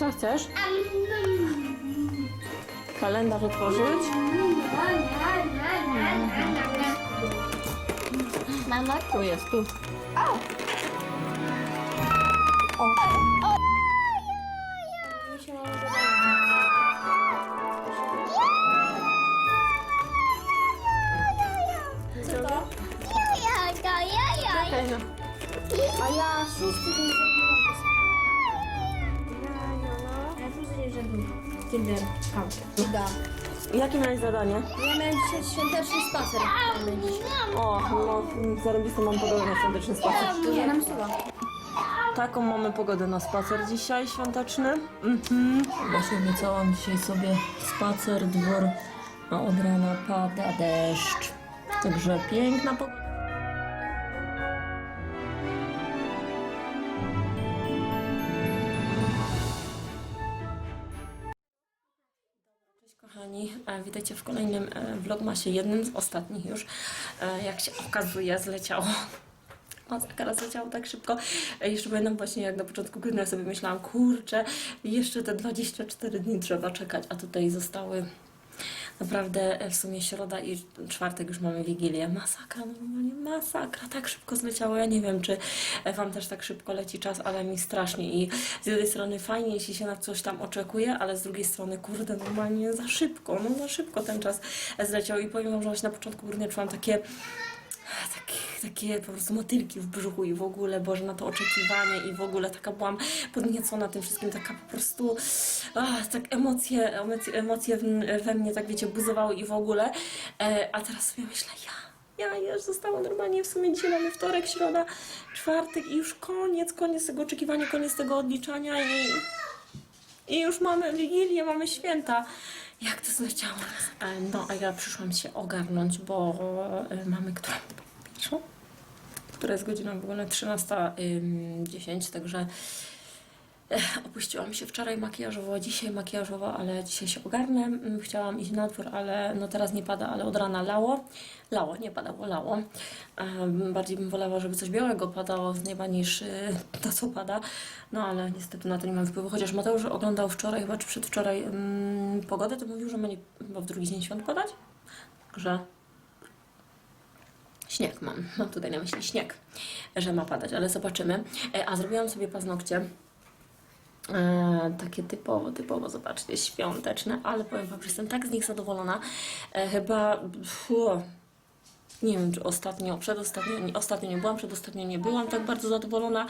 Co chcesz? Kalendarz otworzyć? Mama, Tu jest, tu. ja, ja, ja, ja. Okej, no. A ja szósty Da. Jakie miałeś zadanie? Ja miałem dzisiaj świąteczny spacer. O, no, zarobistą mam pogodę na świąteczny spacer. Ja nam suwa. Taką mamy pogodę na spacer dzisiaj świąteczny. Mhm. Właśnie obiecałam dzisiaj sobie spacer, dwór, a od rana pada deszcz. Także piękna pogoda. Kochani, E, witajcie w kolejnym e, vlogmasie, jednym z ostatnich już. E, Jak się okazuje, zleciało Masakra zleciało tak szybko. Jeszcze pamiętam właśnie jak na początku grudnia sobie myślałam, kurczę, jeszcze te 24 dni trzeba czekać, a tutaj zostały naprawdę e, w sumie środa i czwartek już mamy Wigilię. Masakra, normalnie masakra, tak szybko zleciało. Ja nie wiem, czy e, Wam też tak szybko leci czas, ale mi strasznie i z jednej strony fajnie, jeśli się na coś tam oczekuje, ale z drugiej strony, kurde, normalnie za szybko, no za szybko ten czas e, zleciał i powiem Wam, że właśnie na początku grudnia czułam takie takie, takie po prostu motylki w brzuchu i w ogóle, Boże, na to oczekiwanie i w ogóle taka byłam podniecona tym wszystkim, taka po prostu, tak emocje, emocje, emocje we mnie, tak wiecie, buzowały i w ogóle, e, a teraz sobie myślę, ja, ja już zostało normalnie, w sumie dzisiaj mamy wtorek, środa, czwartek i już koniec, koniec tego oczekiwania, koniec tego odliczania i, i już mamy Wigilię, mamy święta. Jak to zleciało? E, No, a ja przyszłam się ogarnąć, bo e, mamy, która piszą? Która jest godzina w ogóle 13.10, także Ech, Opuściłam się wczoraj makijażowo, dzisiaj makijażowo, ale dzisiaj się ogarnę. Mm, Chciałam iść na dwór, ale no teraz nie pada, ale od rana lało. Lało, nie padało, lało. Bardziej bym wolała, żeby coś białego padało z nieba niż y, to, co pada. No ale niestety na to nie mam wpływu. Chociaż Mateusz oglądał wczoraj, chyba czy przedwczoraj mm, pogodę, to mówił, że ma nie, w drugi dzień świąt padać. Także Śnieg mam, mam tutaj na myśli śnieg, że ma padać, ale zobaczymy. E, A zrobiłam sobie paznokcie. E, takie typowo, typowo, zobaczcie, świąteczne, ale powiem Wam, że jestem tak z nich zadowolona. E, chyba, nie wiem, czy ostatnio, przedostatnio, nie, ostatnio nie byłam, przedostatnio nie byłam tak bardzo zadowolona.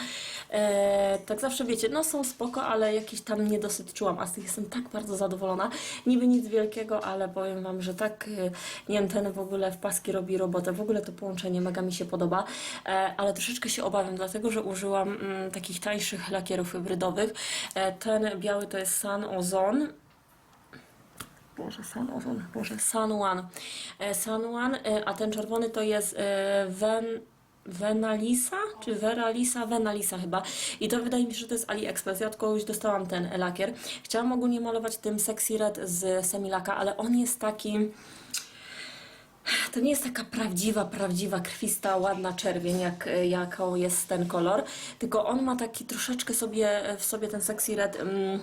E, tak zawsze wiecie, no są spoko, ale jakiś tam niedosyt czułam, a z tych jestem tak bardzo zadowolona. Niby nic wielkiego, ale powiem Wam, że tak, e, nie wiem, ten w ogóle w paski robi robotę, w ogóle to połączenie mega mi się podoba, e, ale troszeczkę się obawiam, dlatego, że użyłam mm, takich tańszych lakierów hybrydowych. E, ten biały to jest Sun Ozone, Boże, Sun Ozone, Boże, Sun One. E, Sun One, e, a ten czerwony to jest e, Ven... Venalisa? Czy Veralisa? Venalisa chyba. I to wydaje mi się, że to jest AliExpress. Ja od kogoś dostałam ten lakier. Chciałam ogólnie malować tym Sexy Red z Semilaka, ale on jest taki... To nie jest taka prawdziwa, prawdziwa, krwista, ładna czerwień, jak, jaką jest ten kolor, tylko on ma taki troszeczkę sobie w sobie ten Sexy Red... Mm,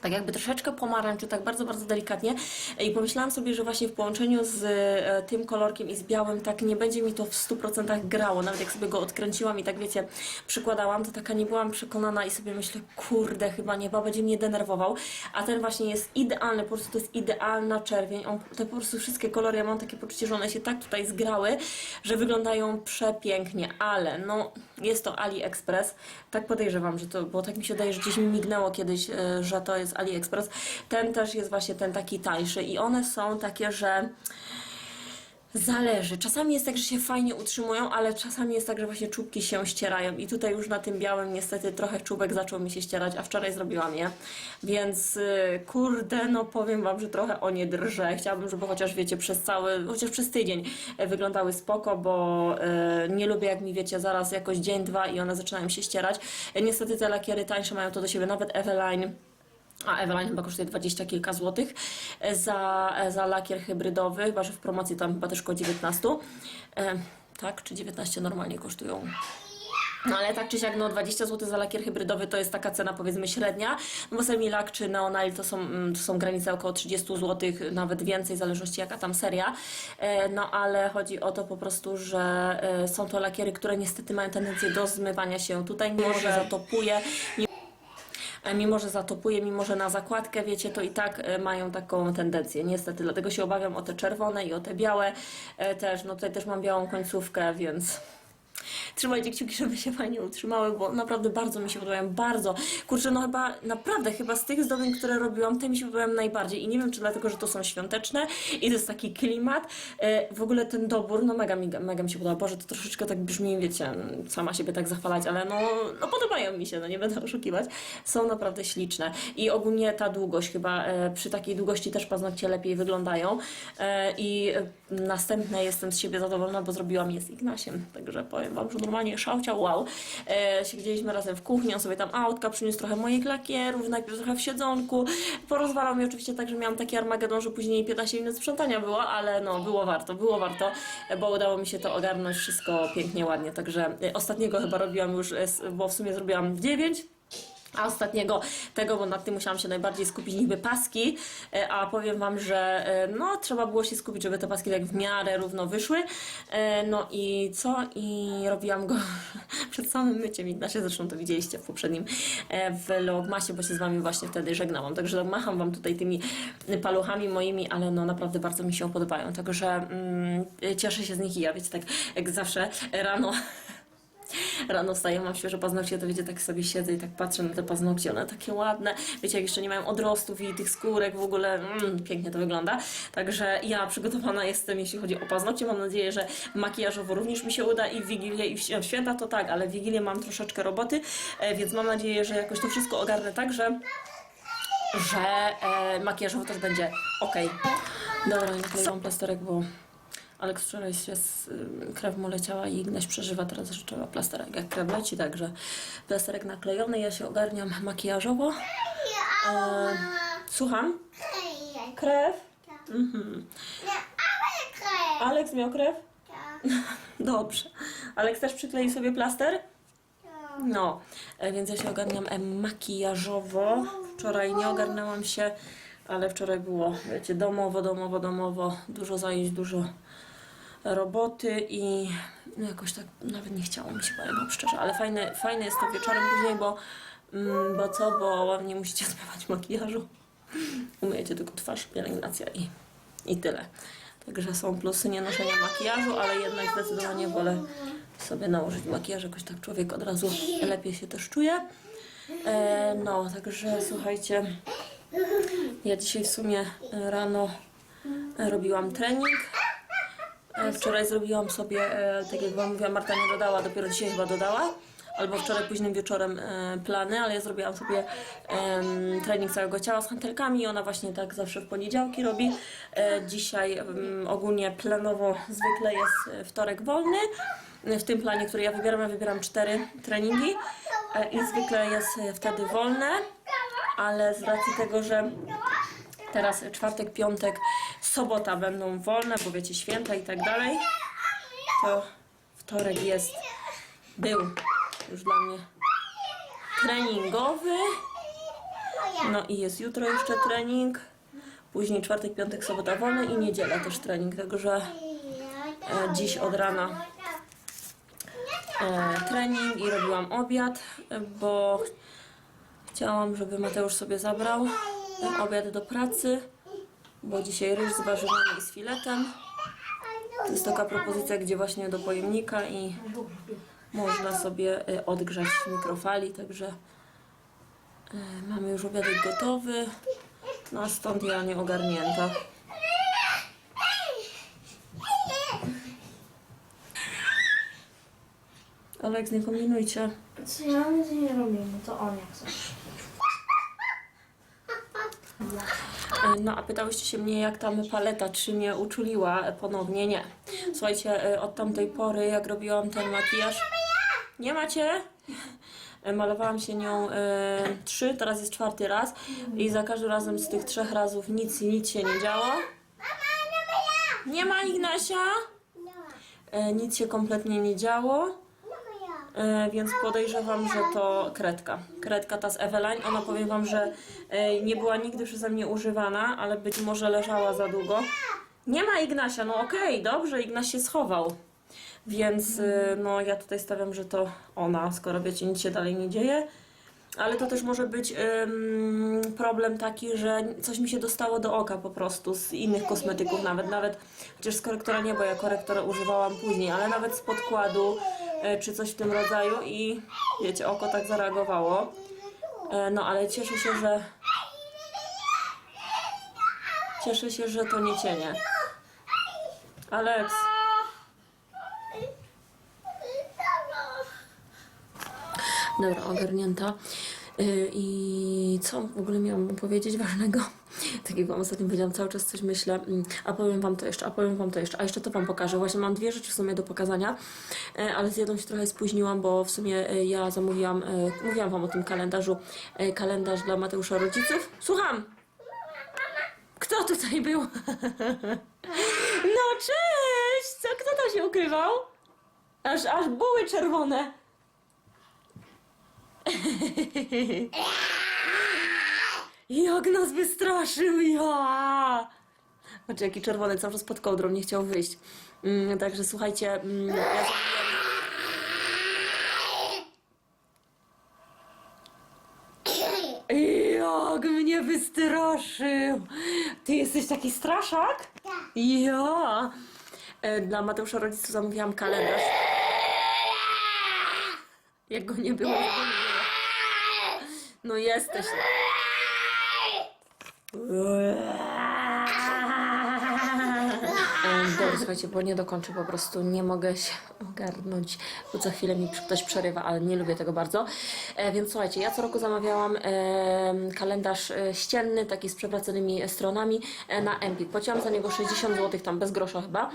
tak jakby troszeczkę pomarańczy, tak bardzo, bardzo delikatnie. I pomyślałam sobie, że właśnie w połączeniu z e, tym kolorkiem i z białym tak nie będzie mi to w 100% grało, nawet jak sobie go odkręciłam i tak wiecie, przykładałam, to taka nie byłam przekonana i sobie myślę, kurde, chyba nie, bo będzie mnie denerwował, a ten właśnie jest idealny, po prostu to jest idealna czerwień, On, te po prostu wszystkie kolory, ja mam takie poczucie, że one się tak tutaj zgrały, że wyglądają przepięknie, ale no, jest to AliExpress, tak podejrzewam, że to, bo tak mi się wydaje, że gdzieś mi mignęło kiedyś, e, że to jest AliExpress. Ten też jest właśnie ten taki tańszy i one są takie, że Zależy. Czasami jest tak, że się fajnie utrzymują, ale czasami jest tak, że właśnie czubki się ścierają. I tutaj już na tym białym niestety trochę czubek zaczął mi się ścierać, a wczoraj zrobiłam je. Więc y, kurde, no powiem Wam, że trochę o nie drżę. Chciałabym, żeby chociaż wiecie, przez cały, chociaż przez tydzień e, wyglądały spoko, bo e, nie lubię jak mi wiecie, zaraz jakoś dzień, dwa i one zaczynają się ścierać. E, niestety te lakiery tańsze mają to do siebie, nawet Eveline. A Eveline chyba kosztuje 20 kilka złotych e, za, e, za lakier hybrydowy, chyba że w promocji tam chyba też koło 19. E, tak, czy 19 normalnie kosztują? No ale tak czy siak, no 20 zł za lakier hybrydowy to jest taka cena powiedzmy średnia, no bo Semilak czy Neonile to są, mm, to są granice około 30 zł, nawet więcej, w zależności jaka tam seria. No ale chodzi o to po prostu, że są to lakiery, które niestety mają tendencję do zmywania się tutaj, mimo że zatopuje, mimo że zatopuje, mimo że na zakładkę, wiecie, to i tak e, mają taką tendencję, niestety. Dlatego się obawiam o te czerwone i o te białe e, też. No tutaj też mam białą końcówkę, więc trzymajcie kciuki, żeby się fajnie utrzymały, bo naprawdę bardzo mi się podobają, bardzo. Kurczę, no chyba, naprawdę, chyba z tych zdobień, które robiłam, te mi się podobają najbardziej i nie wiem, czy dlatego, że to są świąteczne i to jest taki klimat. E, w ogóle ten dobór, no mega, mi- mega mi się podoba. Boże, to troszeczkę tak brzmi, wiecie, sama siebie tak zachwalać, ale no, no podobają mi się, no nie będę oszukiwać. Są naprawdę śliczne i ogólnie ta długość chyba, e, przy takiej długości też paznokcie lepiej wyglądają e, i następne jestem z siebie zadowolona, bo zrobiłam je z Ignasiem, także powiem Wam, że normalnie szałciał wow. E, siedzieliśmy razem w kuchni, on sobie tam autka przyniósł trochę moich lakierów, najpierw trochę w siedzonku, porozwalał mi oczywiście tak, że miałam taki armagedon, że później 15 minut sprzątania było, ale no było warto, było warto, bo udało mi się to ogarnąć wszystko pięknie, ładnie, także e, ostatniego chyba robiłam już, e, bo w sumie zrobiłam 9, a ostatniego tego, bo nad tym musiałam się najbardziej skupić, niby paski, e, a powiem Wam, że e, no trzeba było się skupić, żeby te paski tak w miarę równo wyszły. E, No i co? I robiłam go przed samym myciem Ignasie, zresztą to widzieliście w poprzednim vlogmasie, bo się z Wami właśnie wtedy żegnałam. Także macham Wam tutaj tymi paluchami moimi, ale no naprawdę bardzo mi się podobają. Także mm, cieszę się z nich i ja, wiecie, tak jak zawsze rano Rano wstaję, mam świeże paznokcie, to wiecie, tak sobie siedzę i tak patrzę na te paznokcie, one takie ładne, wiecie, jak jeszcze nie mają odrostów i tych skórek, w ogóle mm, pięknie to wygląda. Także ja przygotowana jestem, jeśli chodzi o paznokcie. Mam nadzieję, że makijażowo również mi się uda i w Wigilię, i w świ- w święta to tak, ale w Wigilię mam troszeczkę roboty, e, więc mam nadzieję, że jakoś to wszystko ogarnę tak, że że e, makijażowo też będzie ok. Dobra, nie nakleiłam plasterek, bo Aleks wczoraj się z, y, krew mu leciała i Ignaś przeżywa teraz, że trzeba plasterek. Jak krew leci, także plasterek naklejony, ja się ogarniam makijażowo. E, słucham? Krew? Mhm. Aleks miał krew? Dobrze. Aleks też przyklei sobie plaster? No, e, więc ja się ogarniam makijażowo. Wczoraj nie ogarnęłam się, ale wczoraj było, wiecie, domowo, domowo, domowo, dużo zajęć, dużo roboty i no jakoś tak nawet nie chciało mi się, powiem wam szczerze, ale fajne, fajne jest to wieczorem później, bo, mm, bo co, bo nie musicie zmywać makijażu. Umyjecie tylko twarz, pielęgnacja i, i tyle. Także są plusy nie noszenia makijażu, ale jednak zdecydowanie wolę sobie nałożyć makijaż, jakoś tak człowiek od razu lepiej się też czuje. E, no, także słuchajcie, ja dzisiaj w sumie rano robiłam trening. E, Wczoraj zrobiłam sobie, e, tak jak Wam mówiłam, Marta nie dodała, dopiero dzisiaj chyba dodała. Albo wczoraj późnym wieczorem e, plany, ale ja zrobiłam sobie trening całego ciała z hantelkami i ona właśnie tak zawsze w poniedziałki robi. Dzisiaj ogólnie planowo zwykle jest wtorek wolny. W tym planie, który ja wybieram, ja wybieram cztery treningi i zwykle jest wtedy wolne, ale z racji tego, że Teraz czwartek, piątek, sobota będą wolne, bo wiecie, święta i tak dalej. To wtorek jest, był już dla mnie treningowy. No i jest jutro jeszcze trening. Później czwartek, piątek, sobota wolny i niedziela też trening. Także e, dziś od rana e, trening i robiłam obiad, bo chciałam, żeby Mateusz sobie zabrał obiad do pracy, bo dzisiaj ryż z warzywami i z filetem. To jest taka propozycja, gdzie właśnie do pojemnika i można sobie e, odgrzać w mikrofali, także e, mamy już obiadek gotowy, no a stąd ja nie ogarnięta. Aleks, nie kombinujcie. Co ja nic nie robimy, to on jak coś. No a pytałyście się mnie, jak tam paleta, czy mnie uczuliła ponownie? Nie. Słuchajcie, e, od tamtej pory, jak robiłam ten makijaż... Nie macie? E, Malowałam się nią e, trzy, teraz jest czwarty raz i za każdym razem z tych trzech razów nic i nic się nie działo. Nie ma Ignasia? E, nic się kompletnie nie działo. E, więc podejrzewam, że to kredka. Kredka ta z Eveline. Ona powiem Wam, że e, nie była nigdy przeze mnie używana, ale być może leżała za długo. Nie ma Ignasia, no okej, dobrze, Ignaś się schował. Więc e, no ja tutaj stawiam, że to ona, skoro wiecie, nic się dalej nie dzieje. Ale to też może być ym, problem taki, że coś mi się dostało do oka po prostu z innych kosmetyków nawet, nawet chociaż z korektora nie, bo ja korektora używałam później, ale nawet z podkładu czy coś w tym rodzaju i wiecie, oko tak zareagowało. E, no ale cieszę się, że cieszę się, że to nie cienie. Alex, Dobra, ogarnięta. Yy, I co w ogóle miałam powiedzieć ważnego? Tak jak wam ostatnio powiedziałam, cały czas coś myślę, mm, a powiem wam to jeszcze, a powiem wam to jeszcze, a jeszcze to wam pokażę. Właśnie mam dwie rzeczy w sumie do pokazania, e, ale z jedną się trochę spóźniłam, bo w sumie e, ja zamówiłam, e, mówiłam wam o tym kalendarzu, kalendarz dla Mateusza rodziców. Słucham! Kto tutaj był? No cześć! Co, kto tam się ukrywał? Aż, aż buły czerwone. Jak nas wystraszył, ja! Patrz, jaki czerwony cały czas pod kołdrą, nie chciał wyjść. Mm, także słuchajcie, mm, ja. Jak mnie wystraszył! Ty jesteś taki straszak? Ja! E, Dla Mateusza rodziców zamówiłam kalendarz. Jak go nie było, nie było. No jesteś. Em, słuchajcie, bo nie dokończę, po prostu nie mogę się ogarnąć, bo co chwilę mi ktoś przerywa, ale nie lubię tego bardzo. E, więc słuchajcie, ja co roku zamawiałam em, kalendarz e, ścienny, taki z przewracanymi stronami e, na Empik. Płaciłam za niego 60 zł, tam bez grosza chyba,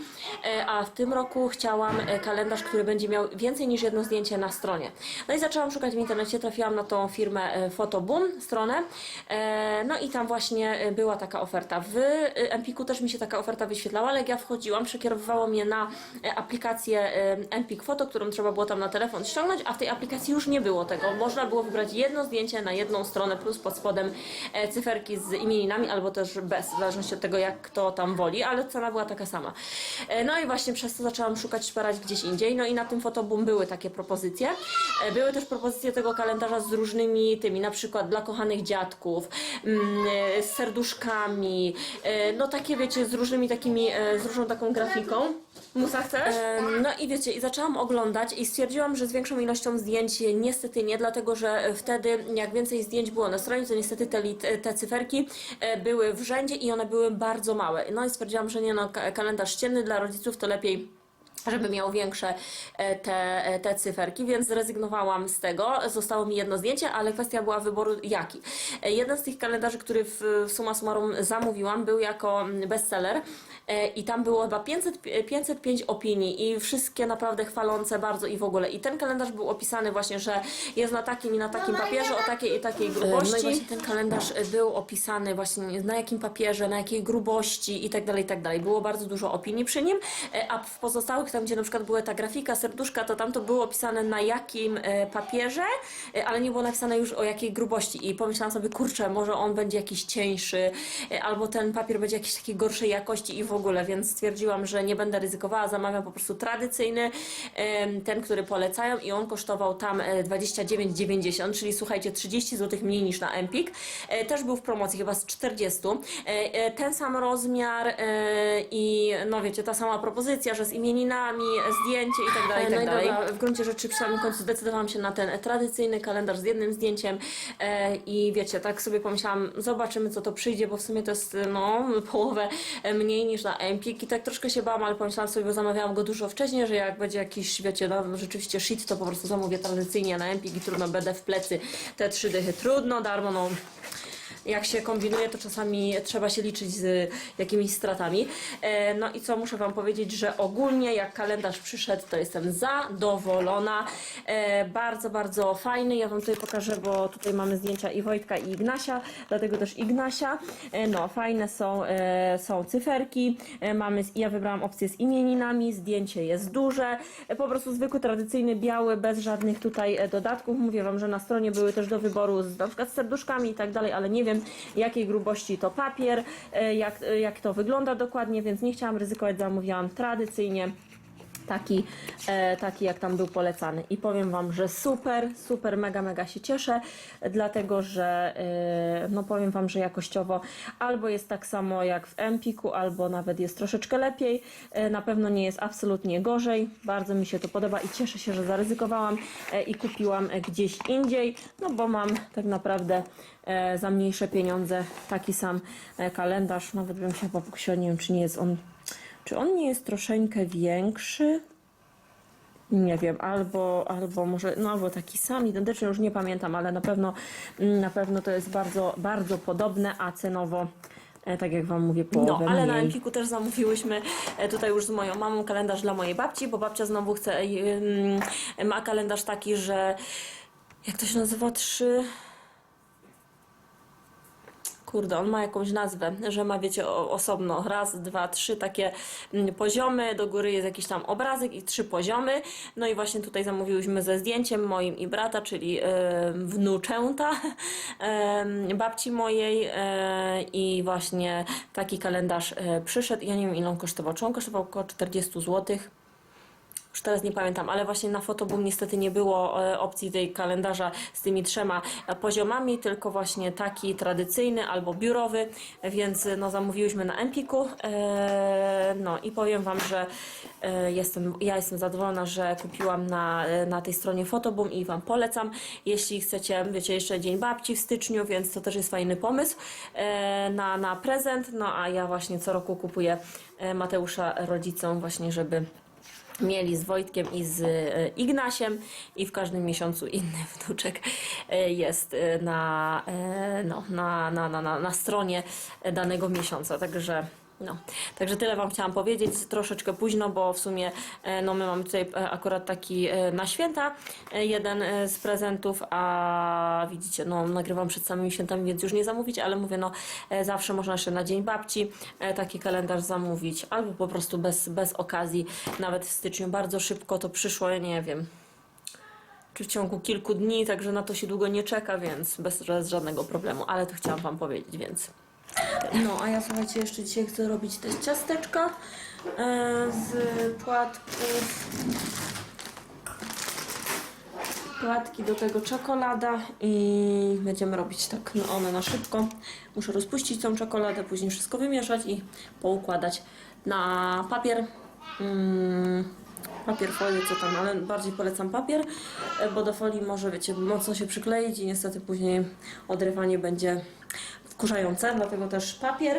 e, a w tym roku chciałam e, kalendarz, który będzie miał więcej niż jedno zdjęcie na stronie. No i zaczęłam szukać w internecie, trafiłam na tą firmę e, Photoboom stronę, e, no i tam właśnie e, była taka oferta. W e, Empiku też mi się taka oferta wyświetlała, ale jak ja wchodziłam, przekierowywało mnie na e, aplikację Empik Photo, którą trzeba było tam na telefon ściągnąć, a w tej aplikacji już nie było tego. Można było wybrać jedno zdjęcie na jedną stronę, plus pod spodem e, cyferki z imieninami, albo też bez, w zależności od tego, jak kto tam woli, ale cena była taka sama. E, No i właśnie przez to zaczęłam szukać, szperać gdzieś indziej, no i na tym Photoboom były takie propozycje. Były też propozycje tego kalendarza z różnymi tymi, na przykład dla kochanych dziadków, mm, z serduszkami, no takie wiecie, z różnymi takimi, z różną taką grafiką. Musa chcesz? No i wiecie, i zaczęłam oglądać i stwierdziłam, że z większą ilością zdjęć niestety nie, dlatego że wtedy jak więcej zdjęć było na stronie, to niestety te, lit- te cyferki e, były w rzędzie i one były bardzo małe. No i stwierdziłam, że nie no, ka- kalendarz ścienny dla rodziców to lepiej żeby miał większe e, te, e, te cyferki, więc zrezygnowałam z tego. Zostało mi jedno zdjęcie, ale kwestia była wyboru jaki. E, Jeden z tych kalendarzy, który w, w summa summarum zamówiłam, był jako mm, bestseller i tam było chyba 500, 505 opinii i wszystkie naprawdę chwalące bardzo i w ogóle. I ten kalendarz był opisany właśnie, że jest na takim i na takim papierze, o takiej i takiej grubości. No i właśnie ten kalendarz był opisany właśnie na jakim papierze, na jakiej grubości i tak dalej, i tak dalej. Było bardzo dużo opinii przy nim, a w pozostałych, tam gdzie na przykład była ta grafika, serduszka, to tam to było opisane na jakim e, papierze, e, ale nie było napisane już o jakiej grubości. I pomyślałam sobie, kurczę, może on będzie jakiś cieńszy, e, albo ten papier będzie jakiejś takiej gorszej jakości i w ogóle, więc stwierdziłam, że nie będę ryzykowała, zamawiam po prostu tradycyjny, ten, który polecają i on kosztował tam e, 29,90, czyli słuchajcie, 30 zł mniej niż na Empik. Też był w promocji chyba z 40. E, e, Ten sam rozmiar i no wiecie, ta sama propozycja, że z zdjęcie i tak dalej, i tak dalej. W gruncie rzeczy w samym końcu zdecydowałam się na ten tradycyjny kalendarz z jednym zdjęciem e, i wiecie, tak sobie pomyślałam, zobaczymy co to przyjdzie, bo w sumie to jest no połowę e, mniej niż na Empik i tak troszkę się bałam, ale pomyślałam sobie, bo zamawiałam go dużo wcześniej, że jak będzie jakiś, wiecie, no, rzeczywiście shit, to po prostu zamówię tradycyjnie na Empik i trudno będę w plecy te trzy dychy. Trudno, darmo, no jak się kombinuje, to czasami trzeba się liczyć z jakimiś stratami. E, No i co muszę Wam powiedzieć, że ogólnie jak kalendarz przyszedł, to jestem zadowolona. E, Bardzo, bardzo fajny. Ja Wam tutaj pokażę, bo tutaj mamy zdjęcia i Wojtka i Ignasia, dlatego też Ignasia. E, No, fajne są, są cyferki. Mamy, ja wybrałam opcję z imieninami, zdjęcie jest duże. Po prostu zwykły, tradycyjny, biały, bez żadnych tutaj dodatków. Mówię Wam, że na stronie były też do wyboru z, na przykład z serduszkami i tak dalej, ale nie wiem jakiej grubości to papier, e, jak, e, jak to wygląda dokładnie, więc nie chciałam ryzykować, zamówiłam tradycyjnie taki, e, taki jak tam był polecany. I powiem Wam, że super, super, mega, mega się cieszę, dlatego że e, no powiem Wam, że jakościowo albo jest tak samo jak w Empiku, albo nawet jest troszeczkę lepiej. E, na pewno nie jest absolutnie gorzej. Bardzo mi się to podoba i cieszę się, że zaryzykowałam e, i kupiłam e, gdzieś indziej, no bo mam tak naprawdę e, za mniejsze pieniądze taki sam e, kalendarz. Nawet bym się pokusiła, nie wiem, czy nie jest on czy on nie jest troszeczkę większy? Nie wiem, albo, albo może, no albo taki sam, identyczny, już nie pamiętam, ale na pewno, mm, na pewno to jest bardzo, bardzo podobne, a cenowo, e, tak jak Wam mówię, połowę No, ale na mniej. Empiku też zamówiłyśmy e, tutaj już z moją mamą kalendarz dla mojej babci, bo babcia znowu chce, ma kalendarz taki, że jak to się nazywa, trzy... Kurde, on ma jakąś nazwę, że ma, wiecie, osobno raz, dwa, trzy takie mm, poziomy, do góry jest jakiś tam obrazek i trzy poziomy. No i właśnie tutaj zamówiłyśmy ze zdjęciem moim i brata, czyli e, wnuczęta e, babci mojej e, i właśnie taki kalendarz e, przyszedł. Ja nie wiem ile on kosztował, czy on kosztował około 40 złotych. Już teraz nie pamiętam, ale właśnie na Fotoboom niestety nie było e, opcji tej kalendarza z tymi trzema e, poziomami, tylko właśnie taki tradycyjny albo biurowy, więc no zamówiłyśmy na Empiku. E, no i powiem Wam, że e, jestem, ja jestem zadowolona, że kupiłam na, e, na tej stronie Fotoboom i Wam polecam. Jeśli chcecie, wiecie, jeszcze Dzień Babci w styczniu, więc to też jest fajny pomysł e, na, na prezent. No a ja właśnie co roku kupuję e, Mateusza rodzicom właśnie, żeby mieli z Wojtkiem i z e, Ignasiem i w każdym miesiącu inny wnuczek e, jest e, na, no, na, na, na, na, na stronie danego miesiąca, także no, także tyle Wam chciałam powiedzieć, troszeczkę późno, bo w sumie e, no, my mamy tutaj e, akurat taki e, na święta jeden z prezentów, a widzicie, no nagrywam przed samymi świętami, więc już nie zamówić, ale mówię, no zawsze można jeszcze na Dzień Babci taki kalendarz zamówić, albo po prostu bez, bez okazji, nawet w styczniu. Bardzo szybko to przyszło, ja nie wiem, czy w ciągu kilku dni, także na to się długo nie czeka, więc bez, bez żadnego problemu, ale to chciałam Wam powiedzieć, więc No, a ja słuchajcie, jeszcze dzisiaj chcę robić też ciasteczka e, z płatków. Płatki do tego czekolada i będziemy robić tak no one na szybko. Muszę rozpuścić tą czekoladę, później wszystko wymieszać i poukładać na papier. Mm, papier folię, co tam, ale bardziej polecam papier, e, bo do folii może, wiecie, mocno się przykleić i niestety później odrywanie będzie wkurzające, dlatego też papier.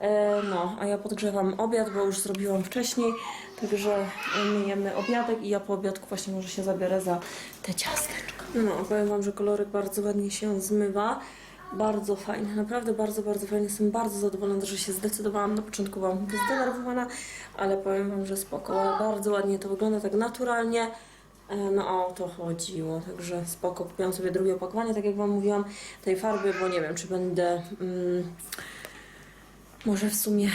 E, No, a ja podgrzewam obiad, bo już zrobiłam wcześniej, także myjemy obiadek i ja po obiadku właśnie może się zabiorę za te ciasteczka. No, powiem Wam, że kolorek bardzo ładnie się zmywa. Bardzo fajny, naprawdę bardzo, bardzo fajny. Jestem bardzo zadowolona, że się zdecydowałam. Na początku byłam zdenerwowana, ale powiem Wam, że spoko. Bardzo ładnie to wygląda, tak naturalnie. E, No o to chodziło, także spoko. Kupiłam sobie drugie opakowanie, tak jak Wam mówiłam, tej farby, bo nie wiem, czy będę... Mm, może w sumie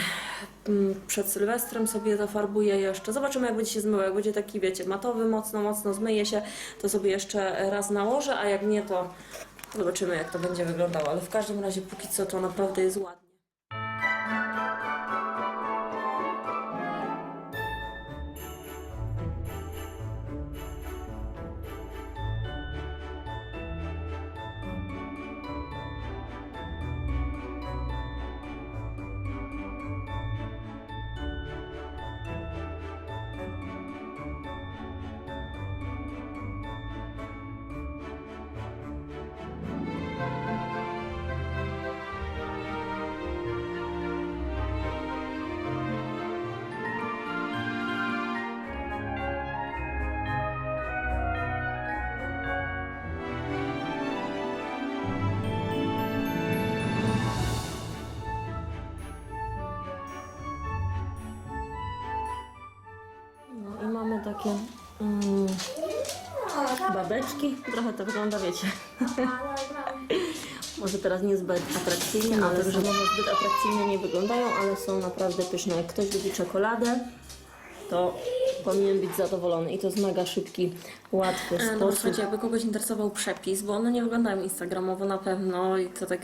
mm, przed Sylwestrem sobie zafarbuję jeszcze. Zobaczymy, jak będzie się zmyło. Jak będzie taki, wiecie, matowy, mocno, mocno zmyje się, to sobie jeszcze raz nałożę, a jak nie, to zobaczymy, jak to będzie wyglądało. Ale w każdym razie, póki co, to naprawdę jest ładnie. Takie mm, babeczki. Trochę to wygląda, wiecie, może teraz niezbyt atrakcyjnie, ale że może zbyt atrakcyjnie nie wyglądają, ale są naprawdę pyszne. Jak ktoś lubi czekoladę, to powinien być zadowolony. I to jest mega szybki, łatwy E, No sposób. słuchajcie, jakby kogoś interesował przepis, bo one nie wyglądają instagramowo na pewno i to tak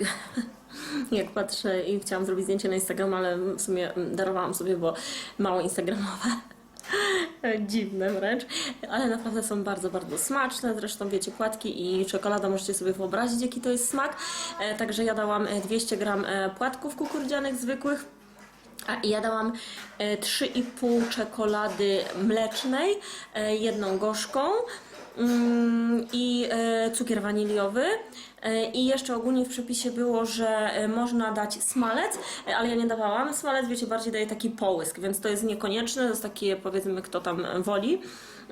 jak patrzę i chciałam zrobić zdjęcie na Instagram, ale w sumie darowałam sobie, bo mało instagramowe. Dziwne wręcz, ale naprawdę są bardzo, bardzo smaczne. Zresztą wiecie, płatki i czekolada możecie sobie wyobrazić, jaki to jest smak. E, Także ja dałam e, 200 gram e, płatków kukurydzianych zwykłych. A ja dałam e, 3,5 czekolady mlecznej, e, jedną gorzką i e, cukier waniliowy. E, I jeszcze ogólnie w przepisie było, że e, można dać smalec, ale ja nie dawałam. Smalec, wiecie, bardziej daje taki połysk, więc to jest niekonieczne, to jest takie powiedzmy, kto tam woli.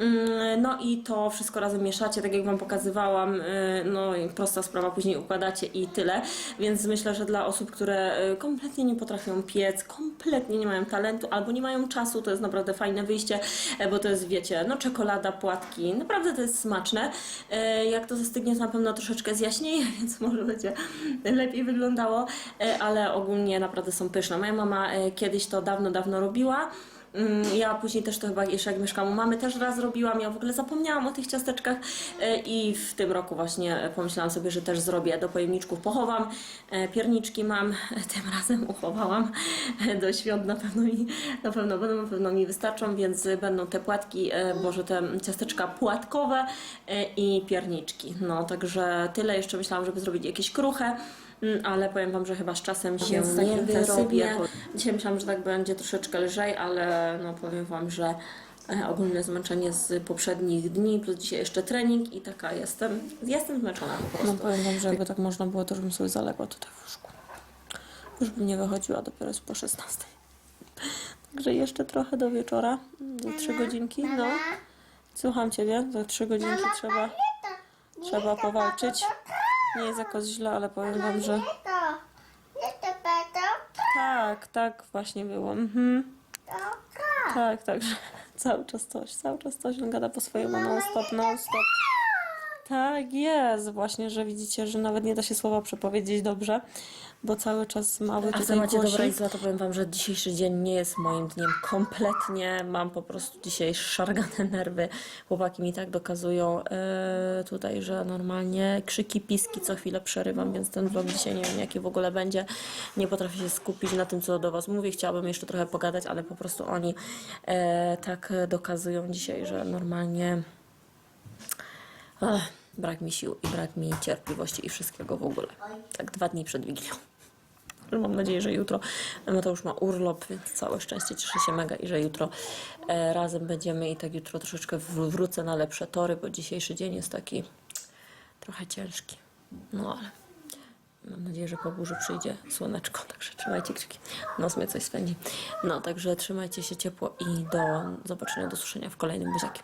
Mm, No i to wszystko razem mieszacie, tak jak Wam pokazywałam, y, no i prosta sprawa, później układacie i tyle, więc myślę, że dla osób, które y, kompletnie nie potrafią piec, kompletnie nie mają talentu albo nie mają czasu, to jest naprawdę fajne wyjście, e, bo to jest, wiecie, no czekolada, płatki, naprawdę to jest smaczne. E, Jak to zastygnie, to na pewno troszeczkę zjaśnieje, więc może będzie lepiej wyglądało, e, ale ogólnie naprawdę są pyszne. Moja mama kiedyś to dawno, dawno robiła, Mm, Ja później też to chyba jeszcze jak mieszkałam u mamy też raz robiłam. Ja w ogóle zapomniałam o tych ciasteczkach e, i w tym roku właśnie e, pomyślałam sobie, że też zrobię. Do pojemniczków pochowam. E, Pierniczki mam, tym razem uchowałam e, do świąt. Na pewno mi, na pewno będą, na pewno mi wystarczą, więc będą te płatki, e, boże te ciasteczka płatkowe e, i pierniczki. No także tyle. Jeszcze myślałam, żeby zrobić jakieś kruche. Mm, Ale powiem Wam, że chyba z czasem się Więc tak nie wyrobię. Dzisiaj myślałam, że tak będzie troszeczkę lżej, ale no powiem Wam, że e, ogólne zmęczenie z poprzednich dni, plus dzisiaj jeszcze trening i taka jestem, jestem zmęczona po prostu. No powiem Wam, że jakby tak można było, to żebym sobie zaległa tutaj w łóżku. Już bym nie wychodziła, dopiero jest po 16. Także jeszcze trochę do wieczora, do 3 godzinki, no. Słucham Ciebie, za 3 godzinki trzeba, trzeba powalczyć. Nie jest jakoś źle, ale powiem Wam, że To, nie to peto, tak, tak właśnie było. Mhm. to Tak, tak, że cały czas coś, cały czas coś on gada po swojemu non stop, non stop. Tak jest, właśnie, że widzicie, że nawet nie da się słowa przepowiedzieć dobrze, bo cały czas mały A tutaj temacie głosi. dobra i zła to powiem Wam, że dzisiejszy dzień nie jest moim dniem kompletnie. Mam po prostu dzisiaj szargane nerwy. Chłopaki mi tak dokazują e, tutaj, że normalnie krzyki, piski co chwilę przerywam, więc ten vlog dzisiaj nie wiem jaki w ogóle będzie. Nie potrafię się skupić na tym, co do Was mówię. Chciałabym jeszcze trochę pogadać, ale po prostu oni e, tak dokazują dzisiaj, że normalnie ach, brak mi sił i brak mi cierpliwości i wszystkiego w ogóle. Tak dwa dni przed Wigilią. mam nadzieję, że jutro Mateusz ma urlop, więc całe szczęście cieszę się mega i że jutro e, razem będziemy i tak jutro troszeczkę wr- wrócę na lepsze tory, bo dzisiejszy dzień jest taki trochę ciężki. No ale mam nadzieję, że po burzy przyjdzie słoneczko, także trzymajcie kciuki. Nos mnie coś spędzi. No, także trzymajcie się ciepło i do zobaczenia, do słyszenia w kolejnym buziakiem.